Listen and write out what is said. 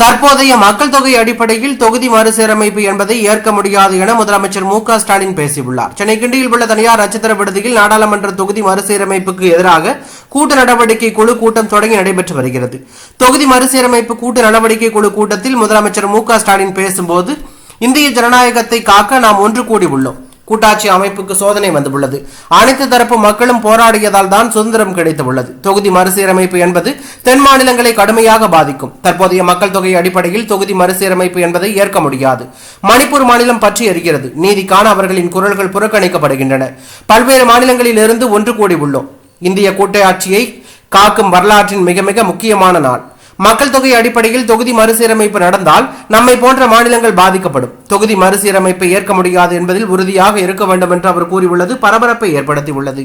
தற்போதைய மக்கள் தொகை அடிப்படையில் தொகுதி மறுசீரமைப்பு என்பதை ஏற்க முடியாது என முதலமைச்சர் மு க ஸ்டாலின் பேசியுள்ளார். சென்னை கிண்டியில் உள்ள தனியார் நட்சத்திர விடுதியில் நாடாளுமன்ற தொகுதி மறுசீரமைப்புக்கு எதிராக கூட்டு நடவடிக்கை குழு கூட்டம் தொடங்கி நடைபெற்று வருகிறது. தொகுதி மறுசீரமைப்பு கூட்டு நடவடிக்கை குழு கூட்டத்தில் முதலமைச்சர் மு க ஸ்டாலின் பேசும்போது இந்திய ஜனநாயகத்தை காக்க நாம் ஒன்று கூடி உள்ளோம். கூட்டாட்சி அமைப்புக்கு சோதனை வந்துள்ளது. அனைத்து தரப்பு மக்களும் போராடியதால் தான் சுதந்திரம் கிடைத்துள்ளது. தொகுதி மறுசீரமைப்பு என்பது தென் மாநிலங்களை கடுமையாக பாதிக்கும். தற்போதைய மக்கள் தொகை அடிப்படையில் தொகுதி மறுசீரமைப்பு என்பதை ஏற்க முடியாது. மணிப்பூர் மாநிலம் பற்றி எரிகிறது. நீதிக்கான அவர்களின் குரல்கள் புறக்கணிக்கப்படுகின்றன. பல்வேறு மாநிலங்களில் இருந்து ஒன்று கூடி உள்ளோம். இந்திய கூட்டாட்சியை காக்கும் வரலாற்றின் மிக மிக முக்கியமான நாள். மக்கள் தொகை அடிப்படையில் தொகுதி மறுசீரமைப்பு நடந்தால் நம்மை போன்ற மாநிலங்கள் பாதிக்கப்படும். தொகுதி மறுசீரமைப்பை ஏற்க முடியாது என்பதில் உறுதியாக இருக்க வேண்டும் என்று அவர் கூறியுள்ளது பரபரப்பை ஏற்படுத்தியுள்ளது.